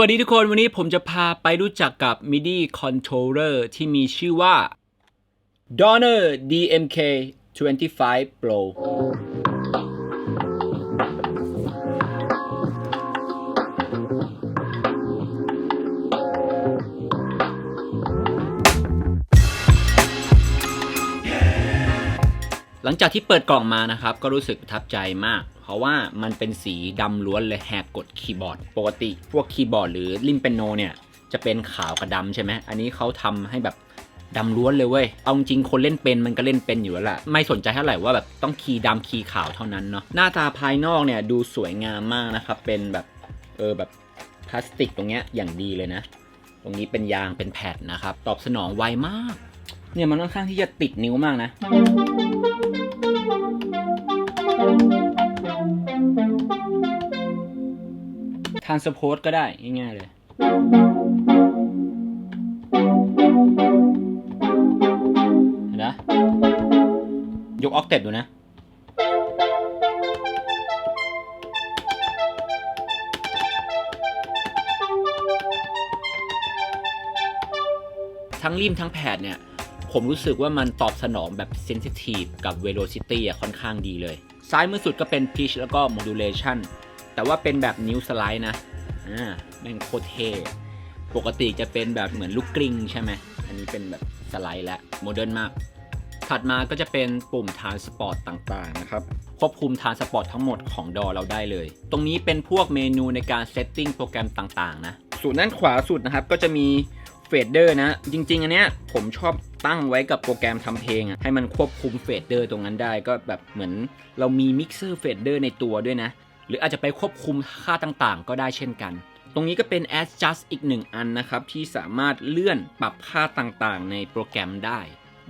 วัสดีทุกคนวันนี้ผมจะพาไปรู้จักกับ MIDI controller ที่มีชื่อว่า Donner DMK 25 Pro หลังจากที่เปิดกล่องมานะครับ ก็รู้สึกประทับใจมาก เพราะว่ามันเป็นสีดำล้วนเลยแหกกดคีย์บอร์ด ปกติพวกคีย์บอร์ดหรือริมเปียโนเนี่ยจะเป็นขาวกับดำใช่ไหมอันนี้เขาทำให้แบบดำล้วนเลยเว้ย เอาจริงคนเล่นเป็นมันก็เล่นเป็นอยู่แล้วแหละ ไม่สนใจเท่าไหร่ว่าแบบต้องคีย์ดำคีย์ขาวเท่านั้นเนาะ หน้าตาภายนอกเนี่ยดูสวยงามมากนะครับ เป็นแบบเออแบบพลาสติกตรงเนี้ยอย่างดีเลยนะ ตรงนี้เป็นยางเป็นแผ่นนะครับ ตอบสนองไวมาก เนี่ยมันค่อนข้างที่จะติดนิ้วมากนะ ทานสโพสก็ได้ง่ายๆเลย เห็นนะ ยกออกเต็ปดูนะ ทั้งริมทั้งแพดเนี่ย ผมรู้สึกว่ามันตอบสนองแบบเซนซิทีฟกับ Velocity อะค่อนข้างดีเลย ซ้ายมือสุดก็เป็น Pitch แล้วก็ Modulation แต่ว่าเป็นแบบนิ้วสไลด์นะอ่าแม่งโคตรเท่ปกติจะเป็นแบบเหมือนลูกกลิ้งใช่ไหมอันนี้เป็นแบบสไลด์และโมเดิร์นมาก ถัดมาก็จะเป็นปุ่มทานสปอร์ตต่างๆนะครับควบคุมทานสปอร์ตทั้งหมดของดอเราได้เลย ตรงนี้เป็นพวกเมนูในการเซตติ้งโปรแกรมต่างๆนะส่วนด้านขวาสุดนะครับก็จะมีเฟดเดอร์นะ จริง ๆ อันเนี้ยผมชอบตั้งไว้กับโปรแกรมทำเพลงอะให้มันควบคุมเฟดเดอร์ตรงนั้นได้ก็แบบเหมือนเรามีมิกเซอร์เฟดเดอร์ในตัวด้วยนะ หรืออาจจะไปควบคุมค่าต่างๆ ก็ได้เช่นกัน ตรงนี้ก็เป็น Adjust อีกหนึ่งอันนะครับ ที่สามารถเลื่อนปรับค่าต่างๆ ในโปรแกรมได้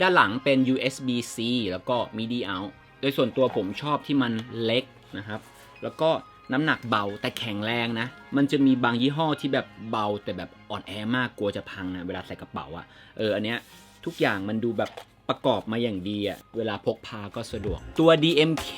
ด้านหลังเป็น USB-C แล้วก็ MIDI out โดยส่วนตัวผมชอบที่มันเล็กนะครับ แล้วก็น้ำหนักเบาแต่แข็งแรงนะ มันจะมีบางยี่ห้อที่แบบเบาแต่แบบอ่อนแอมากกลัวจะพังนะเวลาใส่กระเป๋าอะเอออันเนี้ยทุกอย่างมันดูแบบ ประกอบมาอย่างดีอะเวลาพกพาก็สะดวก ตัว DMK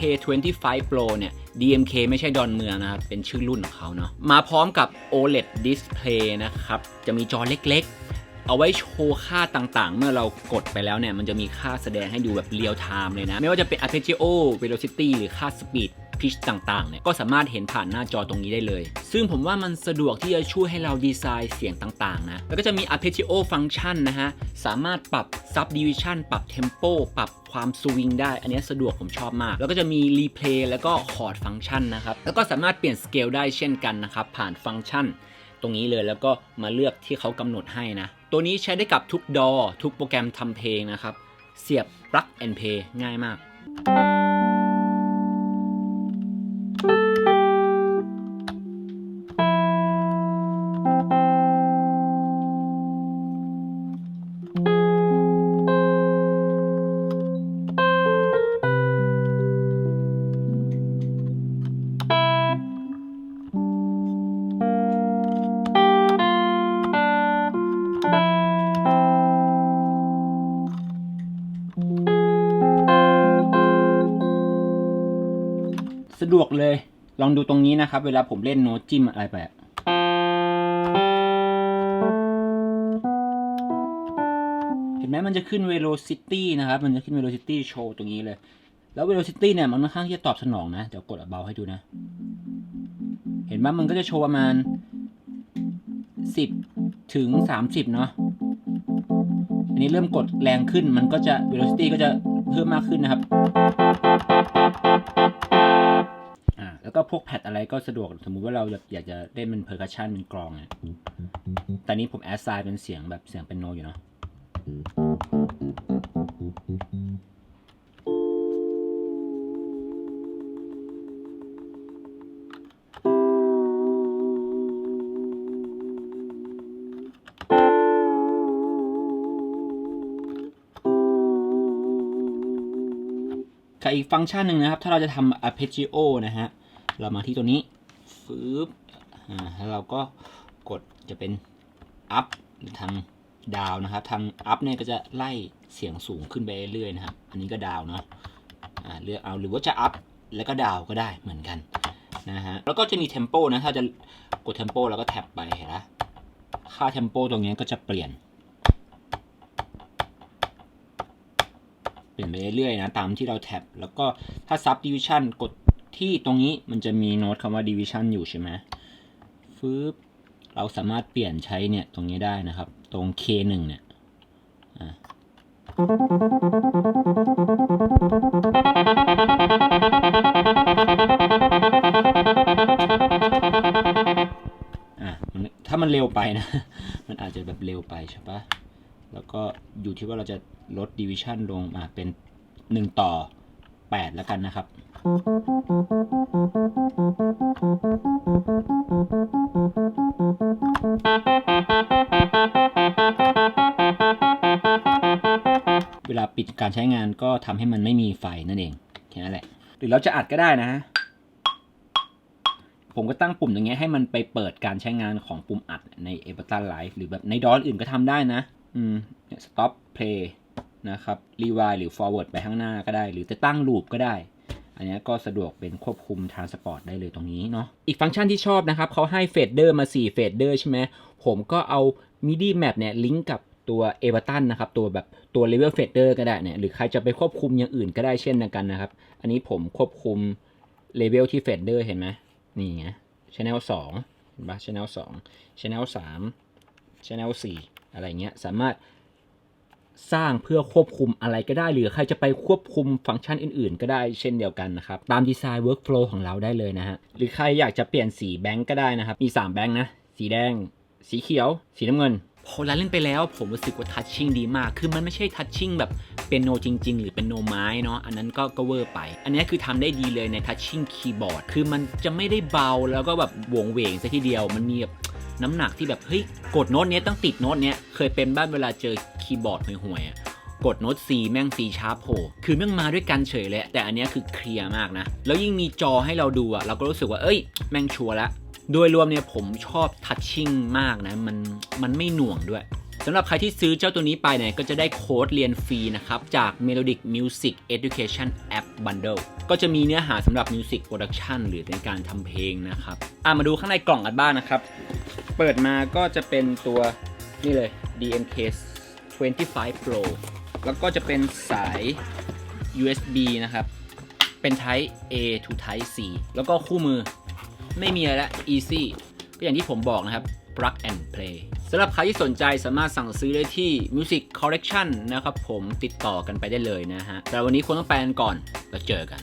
25 Pro เนี่ย DMK ไม่ใช่ดอนเมืองนะครับ เป็นชื่อรุ่นของเขาเนาะ มาพร้อมกับ OLED Display นะครับ จะมีจอเล็กๆ เอาไว้โชว์ค่าต่างๆ เมื่อเรากดไปแล้วเนี่ย มันจะมีค่าแสดงให้ดูแบบเรียลไทม์เลยนะ ไม่ว่าจะเป็น arpeggio velocity หรือค่า speed pitch ต่างๆเนี่ยก็สามารถเห็นผ่านหน้าจอตรงนี้ได้เลย ซึ่งผมว่ามันสะดวกที่จะช่วยให้เราดีไซน์เสียงต่างๆนะแล้วก็จะมี arpeggio function นะฮะสามารถปรับ subdivision ปรับ tempo ปรับความสวิงได้ อันนี้สะดวกผมชอบมาก แล้วก็จะมี replay แล้วก็ chord function นะครับ แล้วก็สามารถเปลี่ยน scale ได้เช่นกันนะครับ ผ่านฟังก์ชัน ตรงนี้เลยแล้วก็มาเลือกที่เขากำหนดให้นะ ตัวนี้ใช้ได้กับทุกดอ ทุกโปรแกรมทำเพลงนะครับ เสียบ plug and play ง่ายมากะดวกเลย ลองดูตรงนี้นะครับ เวลาผมเล่นโน้ตจิ้มอะไรไปอะเห็นไหมมันจะขึ้น velocity นะครับ มันจะขึ้น velocity show ตรงนี้เลย แล้ว velocity เนี่ยมันค่อนข้างที่จะตอบสนองนะ เดี๋ยวกดเบาให้ดูนะ เห็นไหมมันก็จะโชว์ประมาณ 10 ถึง 30 เนาะอันนี้เริ่มกดแรงขึ้นมันก็จะ velocity ก็จะเพิ่มมากขึ้นนะครับ พวกแพดอะไรก็สะดวกสมมุติว่าเราอยากจะเล่นเป็นเพอร์คัชชันเป็นกลองเนี่ยแต่นี้ผมแอดไซน์เป็นเสียงแบบเสียงเป็นโนอยู่เนาะกับอีกฟังก์ชันหนึ่งนะครับ ถ้าเราจะทำ arpeggio นะฮะ เรามาที่ตัวนี้ฟืบอ่าแล้วเราก็กดจะเป็น up หรือทางดาวนะครับ ทาง up เนี่ยก็จะไล่เสียงสูงขึ้นไปเรื่อยๆนะครับ อันนี้ก็ดาวเนาะอ่าเลือกเอาหรือว่าจะ up แล้วก็ดาวก็ได้เหมือนกันนะฮะ แล้วก็จะมีเทมโปนะ ถ้าจะกดเทมโปแล้วก็แท็บไปเห็นไหมค่าเทมโปตรงนี้ก็จะเปลี่ยน เปลี่ยนไปเรื่อยๆนะ ตามที่เราแท็บ แล้วก็ถ้า subdivision กด ที่ตรงนี้มันจะมีโน้ตคำว่า division อยู่ใช่ไหมฟืบเราสามารถเปลี่ยนใช้เนี่ยตรงนี้ได้นะครับ ตรง K1 เนี่ยอะถ้ามันเร็วไปนะ มันอาจจะแบบเร็วไปใช่ปะแล้วก็อยู่ที่ว่าเราจะลด division ลงมาเป็น 1 ต่อ 8 แล้วกันนะครับ เวลาปิดการใช้งานก็ทำให้มันไม่มีไฟนั่นเองแค่นั้นแหละ หรือเราจะอัดก็ได้นะ ผมก็ตั้งปุ่มตรงนี้ยให้มันไปเปิดการใช้งานของปุ่มอัดใน Ableton Live หรือแบบในดออื่นก็ทำได้นะ อืมเนี่ย stop play นะครับ rewind หรือ forward ไปข้างหน้าก็ได้ หรือจะตั้ง loop ก็ได้ อันนี้ก็สะดวกเป็นควบคุม transport ได้เลยตรงนี้เนาะอีกฟังก์ชันที่ชอบนะครับเขาให้เฟดเดอร์มา 4 เฟดเดอร์ใช่ไหมผมก็เอา MIDI map เนี่ยลิงก์กับตัว Ableton นนะครับตัวแบบตัว level fader ก็ได้เนี่ยหรือใครจะไปควบคุมอย่างอื่นก็ได้เช่นเดียวกันนะครับ อันนี้ผมควบคุม level ที่ fader เห็นไหมนี่ไง channel 2เห็นปะ channel 2 channel 3 channel 4 อะไรเงี้ยสามารถ สร้างเพื่อควบคุมอะไรก็ได้ หรือใครจะไปควบคุมฟังก์ชันอื่นๆ ก็ได้เช่นเดียวกันนะครับตามดีไซน์ workflow ของเราได้เลยนะฮะหรือใครอยากจะเปลี่ยนสีแบงก์ก็ได้นะครับ มี 3 แบงก์นะ สีแดง สีเขียว สีน้ำเงินพอเราเล่นไปแล้วผมรู้สึกว่าทัชชิ่งดีมาก คือมันไม่ใช่ทัชชิ่งแบบเป็นโนจริง ๆ หรือเป็นโนไม้เนาะ อันนั้นก็ก็เวอร์ไป อันนี้คือทำได้ดีเลยในทัชชิ่งคีย์บอร์ด คือมันจะไม่ได้เบาแล้วก็แบบวงเวงซะทีเดียว มันมีแบบ น้ำหนักที่แบบเฮ้ยกดโน้ตเนี้ยต้องติดโน้ตเนี้ยเคยเป็นบ้านเวลาเจอคีย์บอร์ดห่วยๆอะกดโน้ต C แม่ง C ชาร์ปโผล่คือแม่งมาด้วยกันเฉยเลยแต่อันเนี้ยคือเคลียร์มากนะ แล้วยิ่งมีจอให้เราดูอะเราก็รู้สึกว่าเอ้ย แม่งชัวร์ละโดยรวมเนี่ยผมชอบทัชชิ่งมากนะมันมันไม่หน่วงด้วยสำหรับใครที่ซื้อเจ้าตัวนี้ไปเนี่ยก็จะได้โค้ดเรียนฟรีนะครับ จาก Melodic Music Education App Bundle ก็จะมีเนื้อหาสำหรับ Music Production หรือในการทำเพลงนะครับ อะมาดูข้างในกล่องกันบ้างนะครับ เปิดมาก็จะเป็นตัวนี่เลย DMK 25 Pro แล้วก็จะเป็นสาย USB นะครับ เป็น Type A to Type C แล้วก็คู่มือไม่มีอะไรละ easy ก็อย่างที่ผมบอกนะครับ plug and play สำหรับใครที่สนใจสามารถสั่งซื้อได้ที่ Music Collection นะครับผมติดต่อกันไปได้เลยนะฮะ แต่วันนี้ควรต้องไปกันก่อน แล้วเจอกัน